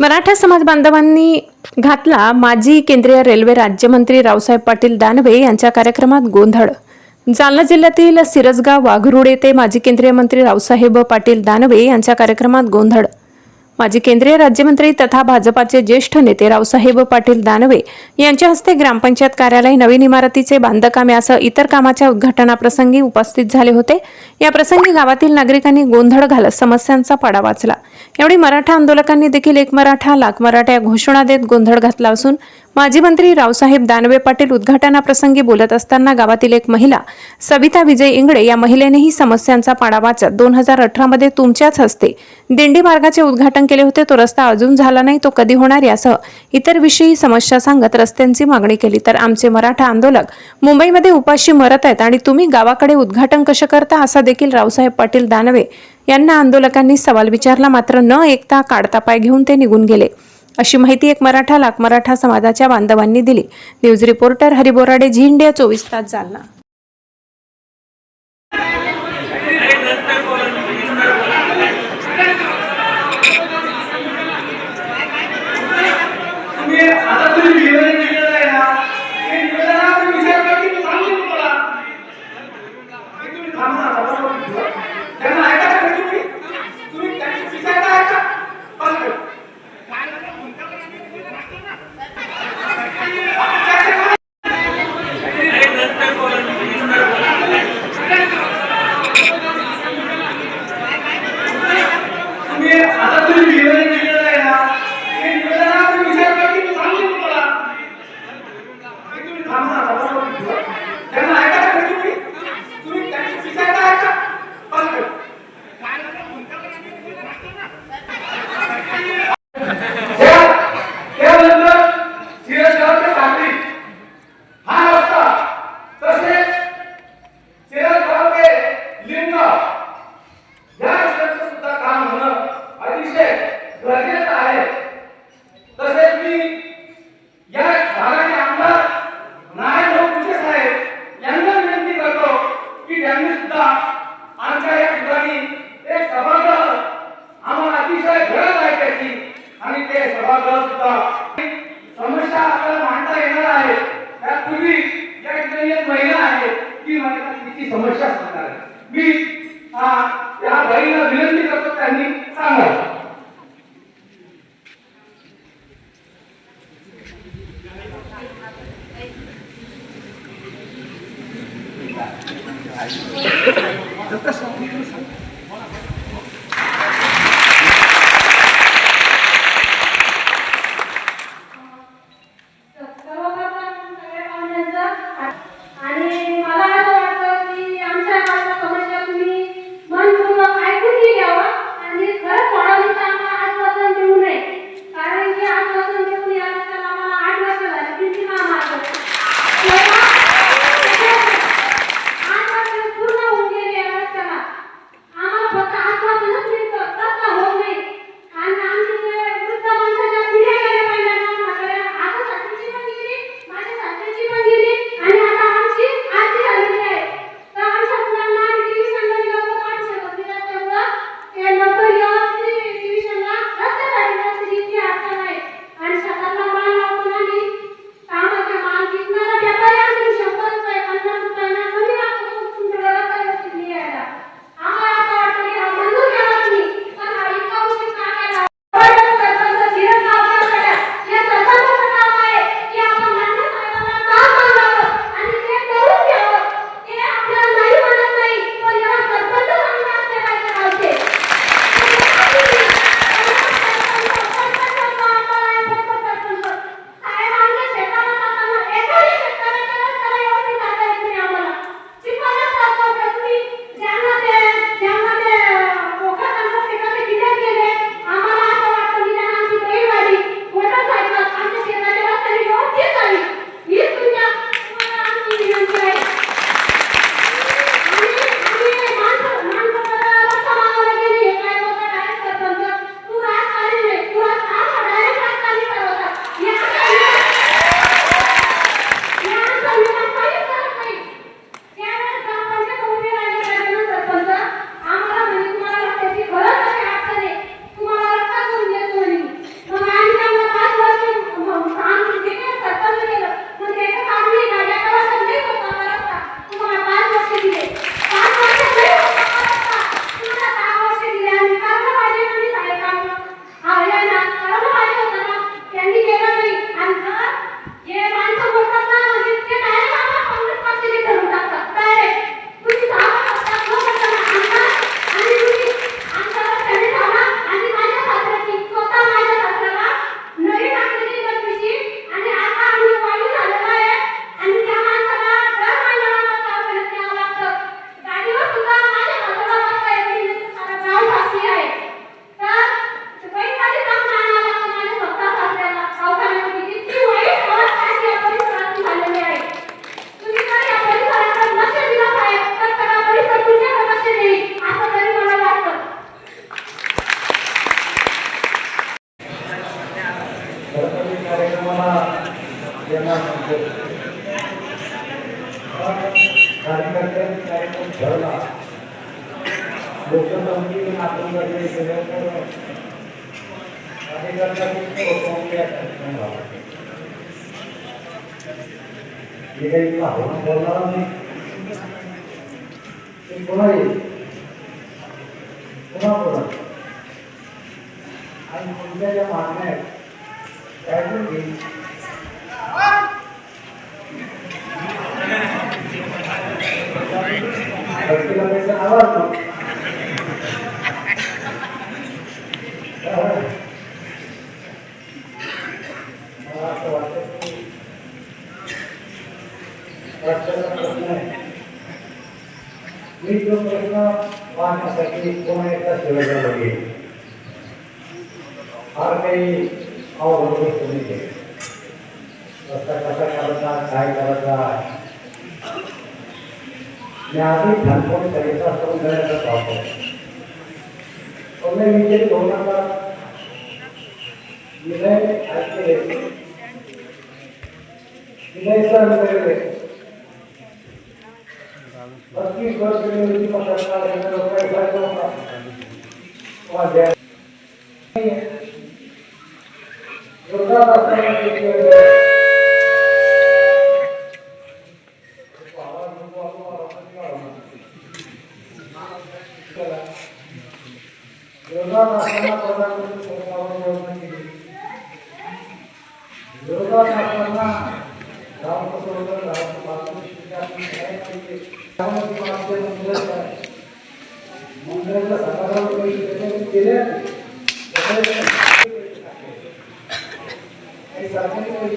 मराठा समाज बांधवांनी घातला माजी केंद्रीय रेल्वे राज्यमंत्री रावसाहेब पाटील दानवे यांच्या कार्यक्रमात गोंधळ जालना जिल्ह्यातील सिरसगाव वाघरुड येथे माजी केंद्रीय मंत्री रावसाहेब पाटील दानवे यांच्या कार्यक्रमात गोंधळ माजी केंद्रीय राज्यमंत्री तथा भाजपाचे ज्येष्ठ नेते रावसाहेब पाटील दानवे यांच्या हस्ते ग्रामपंचायत कार्यालय नवीन इमारतीचे बांधकाम यासह इतर कामाच्या उद्घाटनाप्रसंगी उपस्थित झाले होते या प्रसंगी गावातील नागरिकांनी गोंधळ घालत समस्यांचा पाडा वाचला यावेळी मराठा आंदोलकांनी देखील एक मराठा लाख मराठा या घोषणा देत गोंधळ घातला असून माजी मंत्री रावसाहेब दानवे पाटील उद्घाटनाप्रसंगी बोलत असताना गावातील एक महिला सविता विजय इंगडे या महिलेनेही समस्यांचा पाडा वाचत दोन हजार अठरामध्ये तुमच्याच हस्ते दिंडी मार्गाचे उद्घाटन केले होते तो रस्ता अजून झाला नाही तो कधी होणार यासह इतर विषयी समस्या सांगत रस्त्यांची मागणी केली तर आमचे मराठा आंदोलक मुंबईमध्ये उपाशी मरत आहेत आणि तुम्ही गावाकडे उद्घाटन कसे करता असा देखील रावसाहेब पाटील दानवे यांना आंदोलकांनी सवाल विचारला मात्र न एकता काढता पाय घेऊन ते निघून गेले अशी माहिती एक मराठा लाख मराठा समाजाच्या बांधवांनी दिली न्यूज रिपोर्टर हरिबोराडे झिंडिया चोवीस तास जालना सुद्धा आमच्या या ठिकाणी एक सभागृह आम्हाला अतिशय गरज आहे त्याची आणि ते सभागृह सुद्धा समस्या आपल्याला मांडता येणार आहे त्यापूर्वी या ठिकाणी एक महिला आहे ती मला तिची समस्या सांगणार मी या बाईला विनंती करतो त्यांनी लोकल कंपनी के माध्यम से ये सेवा को आगे करके उसको फॉर्म किया जाता है ये है इसका होना बोलना नहीं एक बोला ये बोला बोला आज मुझे ये मानना है कैसे भी तो सबसे लंबे से आवाज दो तो। रक्षण प्रश्न ये जो प्रश्न पाँच सके कोने का सुविधा लगे हर कई और लोग सुनी थे उसका कसर का बता खाई का बता न्यायाधीश धनपुर तरीका सुन गए तो पापो तो मैं नीचे दोनों का मिले आज के विनय सर मेरे पच्चीस वर्ष के लिए पकड़ना है मैं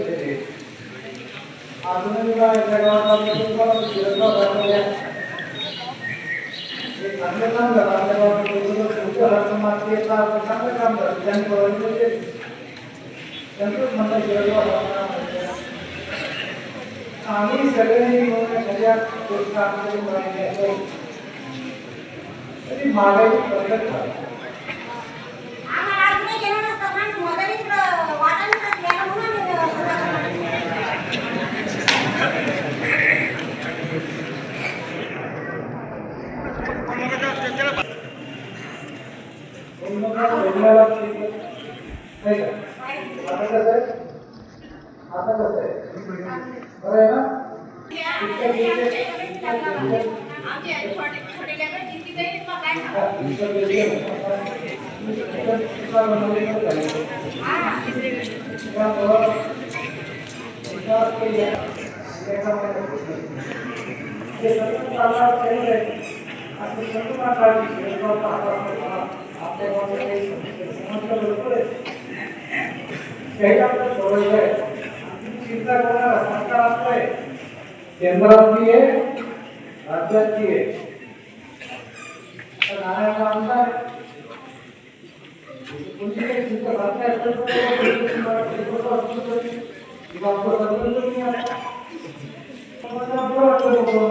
आंदोलन का इंतजार करने के बाद सुरक्षा बढ़ गया एक अन्य काम लगाने वाले लोगों को उनके हर समाज के साथ अन्य काम जन करने के संतोष मंडल सुरक्षा बढ़ाना आम्ही सगळे मिळून सगळ्या गोष्टी आमच्याकडे मिळाल्या तरी महागाईची पद्धत ये सब तो तालाब चल रहे हैं अब सब तो तालाब चल रहे हैं चिंता करना सरकार आपले केंद्राची आहे राज्याची आहे तर नारायण आमदार कोणती काही चिंता करताय तर किंवा आपण बदलून